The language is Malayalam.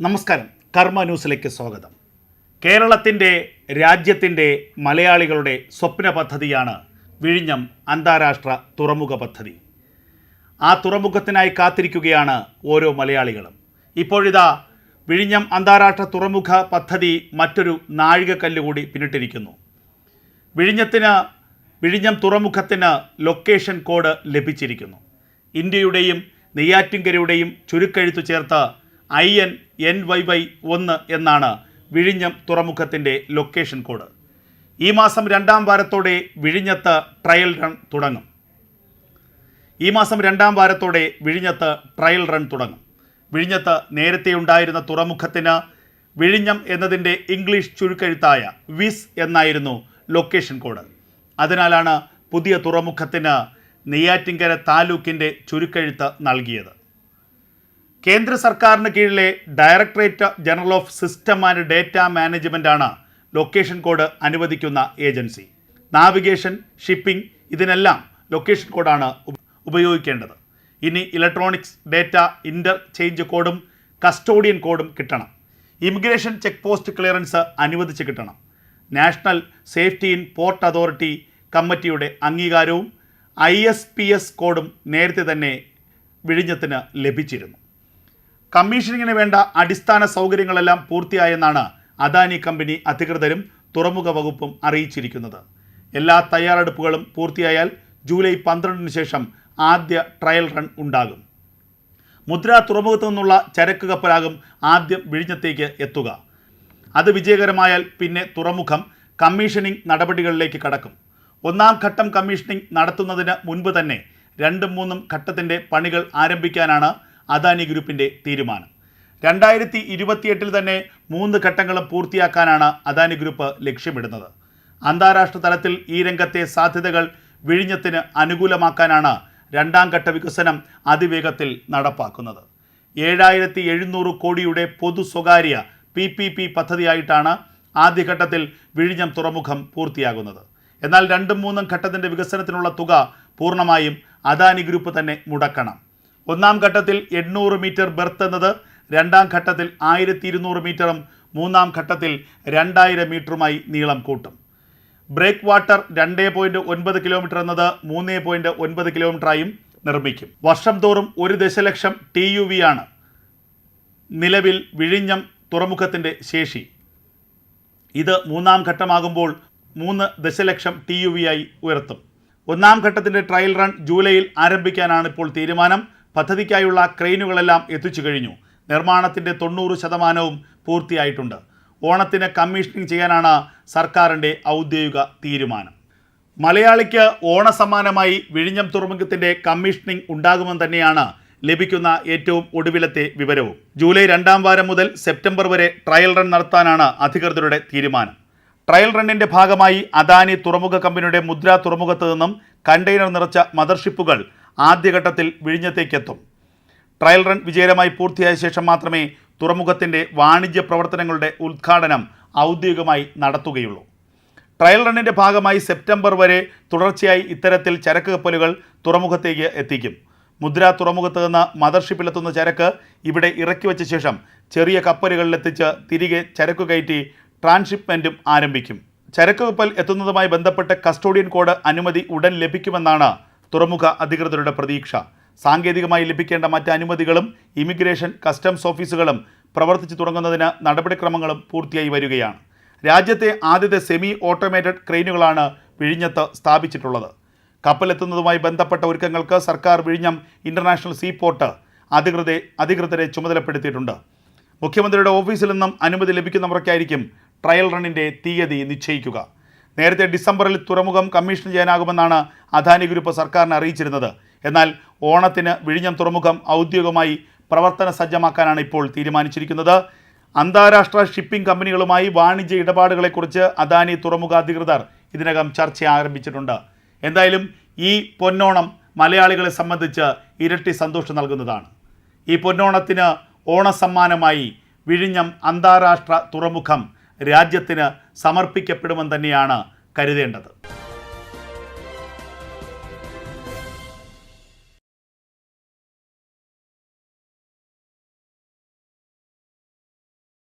നമസ്കാരം. കർമ്മ ന്യൂസിലേക്ക് സ്വാഗതം. കേരളത്തിന്റെ രാജ്യത്തിന്റെ മലയാളികളുടെ സ്വപ്ന പദ്ധതിയാണ് വിഴിഞ്ഞം അന്താരാഷ്ട്ര തുറമുഖ പദ്ധതി. ആ തുറമുഖത്തിനായി കാത്തിരിക്കുകയാണ് ഓരോ മലയാളികളും. ഇപ്പോഴിതാ വിഴിഞ്ഞം അന്താരാഷ്ട്ര തുറമുഖ പദ്ധതി മറ്റൊരു നാഴികക്കല്ല് കൂടി പിന്നിട്ടിരിക്കുന്നു. വിഴിഞ്ഞത്തിന് വിഴിഞ്ഞം തുറമുഖത്തിന് ലൊക്കേഷൻ കോഡ് ലഭിച്ചിരിക്കുന്നു. ഇന്ത്യയുടെയും നെയ്യാറ്റിൻകരയുടെയും ചുരുക്കെഴുത്തു ചേർത്ത് I N N Y Y ഒന്ന് എന്നാണ് വിഴിഞ്ഞം തുറമുഖത്തിന്റെ ലൊക്കേഷൻ കോഡ് ഈ മാസം രണ്ടാം വാരത്തോടെ വിഴിഞ്ഞത്ത് ട്രയൽ റൺ തുടങ്ങും. ഈ മാസം രണ്ടാം വാരത്തോടെ വിഴിഞ്ഞത്ത് ട്രയൽ റൺ തുടങ്ങും. വിഴിഞ്ഞത്ത് നേരത്തെ ഉണ്ടായിരുന്ന തുറമുഖത്തിന് വിഴിഞ്ഞം എന്നതിന്റെ ഇംഗ്ലീഷ് ചുരുക്കെഴുത്തായ വിസ് എന്നായിരുന്നു ലൊക്കേഷൻ കോഡ് അതിനാലാണ് പുതിയ തുറമുഖത്തിന് നെയ്യാറ്റിൻകര താലൂക്കിന്റെ ചുരുക്കെഴുത്ത് നൽകിയത്. കേന്ദ്ര സർക്കാരിന് കീഴിലെ directorate general of system and data management ആണ് ലൊക്കേഷൻ കോഡ് അനുവദിക്കുന്ന ഏജൻസി. നാവിഗേഷൻ ഷിപ്പിംഗ് ഇതിനെല്ലാം ലൊക്കേഷൻ കോഡാണ് ഉപ- ഉപയോഗിക്കേണ്ടത്. ഇനി ഇലക്ട്രോണിക്സ് ഡേറ്റ ഇന്റർചേഞ്ച് കോഡും കസ്റ്റോഡിയൻ കോഡും കിട്ടണം. ഇമിഗ്രേഷൻ ചെക്ക് പോസ്റ്റ് ക്ലിയറൻസ് അനുവദിച്ച് കിട്ടണം. National safety in port authority കമ്മിറ്റിയുടെ അംഗീകാരവും ഐ എസ് പി എസ് കോഡും നേരത്തെ തന്നെ വിഴിഞ്ഞത്തിന് ലഭിച്ചിരുന്നു. കമ്മീഷനിങ്ങിന് വേണ്ട അടിസ്ഥാന സൗകര്യങ്ങളെല്ലാം പൂർത്തിയായെന്നാണ് അദാനി കമ്പനി അധികൃതരും തുറമുഖ വകുപ്പും അറിയിച്ചിരിക്കുന്നത്. എല്ലാ തയ്യാറെടുപ്പുകളും പൂർത്തിയായാൽ ജൂലൈ പന്ത്രണ്ടിന് ശേഷം ആദ്യ ട്രയൽ റൺ ഉണ്ടാകും. മുദ്ര തുറമുഖത്തു നിന്നുള്ള ചരക്ക് കപ്പലാകും ആദ്യം വിഴിഞ്ഞത്തേക്ക് എത്തുക. അത് വിജയകരമായാൽ പിന്നെ തുറമുഖം കമ്മീഷനിങ് നടപടികളിലേക്ക് കടക്കും. ഒന്നാം ഘട്ടം കമ്മീഷനിങ് നടത്തുന്നതിന് മുൻപ് തന്നെ രണ്ടും മൂന്നും ഘട്ടത്തിന്റെ പണികൾ ആരംഭിക്കാനാണ് അദാനി ഗ്രൂപ്പിന്റെ തീരുമാനം. രണ്ടായിരത്തി ഇരുപത്തിയെട്ടിൽ തന്നെ മൂന്ന് ഘട്ടങ്ങളും പൂർത്തിയാക്കാനാണ് അദാനി ഗ്രൂപ്പ് ലക്ഷ്യമിടുന്നത്. അന്താരാഷ്ട്ര തലത്തിൽ ഈ രംഗത്തെ സാധ്യതകൾ വിഴിഞ്ഞത്തിന് അനുകൂലമാക്കാനാണ് രണ്ടാം ഘട്ട വികസനം അതിവേഗത്തിൽ നടപ്പാക്കുന്നത്. ഏഴായിരത്തി എഴുന്നൂറ് കോടിയുടെ പൊതു സ്വകാര്യ പി പി പി പദ്ധതിയായിട്ടാണ് ആദ്യഘട്ടത്തിൽ വിഴിഞ്ഞം തുറമുഖം പൂർത്തിയാകുന്നത്. എന്നാൽ രണ്ടും മൂന്നും ഘട്ടത്തിന്റെ വികസനത്തിനുള്ള തുക പൂർണമായും അദാനി ഗ്രൂപ്പ് തന്നെ മുടക്കണം. ഒന്നാം ഘട്ടത്തിൽ എണ്ണൂറ് മീറ്റർ ബെർത്ത് എന്നത് രണ്ടാം ഘട്ടത്തിൽ ആയിരത്തി ഇരുന്നൂറ് മീറ്ററും മൂന്നാം ഘട്ടത്തിൽ രണ്ടായിരം മീറ്ററുമായി നീളം കൂട്ടും. ബ്രേക്ക് വാട്ടർ രണ്ട് പോയിന്റ് ഒൻപത് കിലോമീറ്റർ എന്നത് മൂന്ന് പോയിന്റ് ഒൻപത് കിലോമീറ്ററായും നിർമ്മിക്കും. വർഷം തോറും ഒരു ദശലക്ഷം ടി യു വി ആണ് നിലവിൽ വിഴിഞ്ഞം തുറമുഖത്തിന്റെ ശേഷി. ഇത് മൂന്നാം ഘട്ടമാകുമ്പോൾ മൂന്ന് ദശലക്ഷം ടി യു വി ആയി ഉയർത്തും. ഒന്നാം ഘട്ടത്തിന്റെ ട്രയൽ റൺ ജൂലൈയിൽ ആരംഭിക്കാനാണ് ഇപ്പോൾ തീരുമാനം. പദ്ധതിക്കായുള്ള ക്രെയിനുകളെല്ലാം എത്തിച്ചു കഴിഞ്ഞു. നിർമ്മാണത്തിന്റെ തൊണ്ണൂറ് ശതമാനവും പൂർത്തിയായിട്ടുണ്ട്. ഓണത്തിന് കമ്മീഷനിങ് ചെയ്യാനാണ് സർക്കാരിന്റെ ഔദ്യോഗിക തീരുമാനം. മലയാളിക്ക് ഓണസമ്മാനമായി വിഴിഞ്ഞം തുറമുഖത്തിന്റെ കമ്മീഷനിങ് ഉണ്ടാകുമെന്ന് തന്നെയാണ് ലഭിക്കുന്ന ഏറ്റവും ഒടുവിലത്തെ വിവരവും. ജൂലൈ രണ്ടാം വാരം മുതൽ സെപ്റ്റംബർ വരെ ട്രയൽ റൺ നടത്താനാണ് അധികൃതരുടെ തീരുമാനം. ട്രയൽ റണ്ണിന്റെ ഭാഗമായി അദാനി തുറമുഖ കമ്പനിയുടെ മുദ്ര തുറമുഖത്ത് നിന്നും കണ്ടെയ്നർ നിറച്ച മദർഷിപ്പുകൾ ആദ്യഘട്ടത്തിൽ വിഴിഞ്ഞത്തേക്കെത്തും. ട്രയൽ റൺ വിജയകരമായി പൂർത്തിയായ ശേഷം മാത്രമേ തുറമുഖത്തിന്റെ വാണിജ്യ പ്രവർത്തനങ്ങളുടെ ഉദ്ഘാടനം ഔദ്യോഗികമായി നടത്തുകയുള്ളൂ. ട്രയൽ റണ്ണിന്റെ ഭാഗമായി സെപ്റ്റംബർ വരെ തുടർച്ചയായി ഇത്തരത്തിൽ ചരക്ക് കപ്പലുകൾ തുറമുഖത്തേക്ക് എത്തിക്കും. മുദ്ര തുറമുഖത്ത് നിന്ന് മദർഷിപ്പിലെത്തുന്ന ചരക്ക് ഇവിടെ ഇറക്കി വെച്ച ശേഷം ചെറിയ കപ്പലുകളിലെത്തിച്ച് തിരികെ ചരക്ക് കയറ്റി ട്രാൻസ്ഷിപ്മെന്റും ആരംഭിക്കും. ചരക്ക് കപ്പൽ എത്തുന്നതുമായി ബന്ധപ്പെട്ട് കസ്റ്റോഡിയൻ കോഡ് അനുമതി ഉടൻ ലഭിക്കുമെന്നാണ് തുറമുഖ അധികൃതരുടെ പ്രതീക്ഷ. സാങ്കേതികമായി ലഭിക്കേണ്ട മറ്റ് അനുമതികളും ഇമിഗ്രേഷൻ കസ്റ്റംസ് ഓഫീസുകളും പ്രവർത്തിച്ചു തുടങ്ങുന്നതിന് നടപടിക്രമങ്ങളും പൂർത്തിയായി വരികയാണ്. രാജ്യത്തെ ആദ്യത്തെ സെമി ഓട്ടോമേറ്റഡ് ക്രെയിനുകളാണ് വിഴിഞ്ഞത്ത് സ്ഥാപിച്ചിട്ടുള്ളത്. കപ്പലെത്തുന്നതുമായി ബന്ധപ്പെട്ട ഒരുക്കങ്ങൾക്ക് സർക്കാർ വിഴിഞ്ഞം ഇന്റർനാഷണൽ സീ പോർട്ട് അധികൃതരെ അധികൃതരെ ചുമതലപ്പെടുത്തിയിട്ടുണ്ട്. മുഖ്യമന്ത്രിയുടെ ഓഫീസിൽ നിന്നും അനുമതി ലഭിക്കുന്നവർക്കായിരിക്കും ട്രയൽ റണ്ണിന്റെ തീയതി നിശ്ചയിക്കുക. നേരത്തെ ഡിസംബറിൽ തുറമുഖം കമ്മീഷൻ ചെയ്യാനാകുമെന്നാണ് അദാനി ഗ്രൂപ്പ് സർക്കാരിനെ അറിയിച്ചിരുന്നത്. എന്നാൽ ഓണത്തിന് വിഴിഞ്ഞം തുറമുഖം ഔദ്യോഗികമായി പ്രവർത്തന സജ്ജമാക്കാനാണ് ഇപ്പോൾ തീരുമാനിച്ചിരിക്കുന്നത്. അന്താരാഷ്ട്ര ഷിപ്പിംഗ് കമ്പനികളുമായി വാണിജ്യ ഇടപാടുകളെക്കുറിച്ച് അദാനി തുറമുഖ അധികൃതർ ഇതിനകം ചർച്ച ആരംഭിച്ചിട്ടുണ്ട്. എന്തായാലും ഈ പൊന്നോണം മലയാളികളെ സംബന്ധിച്ച് ഇരട്ടി സന്തോഷം നൽകുന്നതാണ്. ഈ പൊന്നോണത്തിന് ഓണസമ്മാനമായി വിഴിഞ്ഞം അന്താരാഷ്ട്ര തുറമുഖം രാജ്യത്തിന് സമർപ്പിക്കപ്പെടുമെന്ന് തന്നെയാണ് കരുതേണ്ടത്.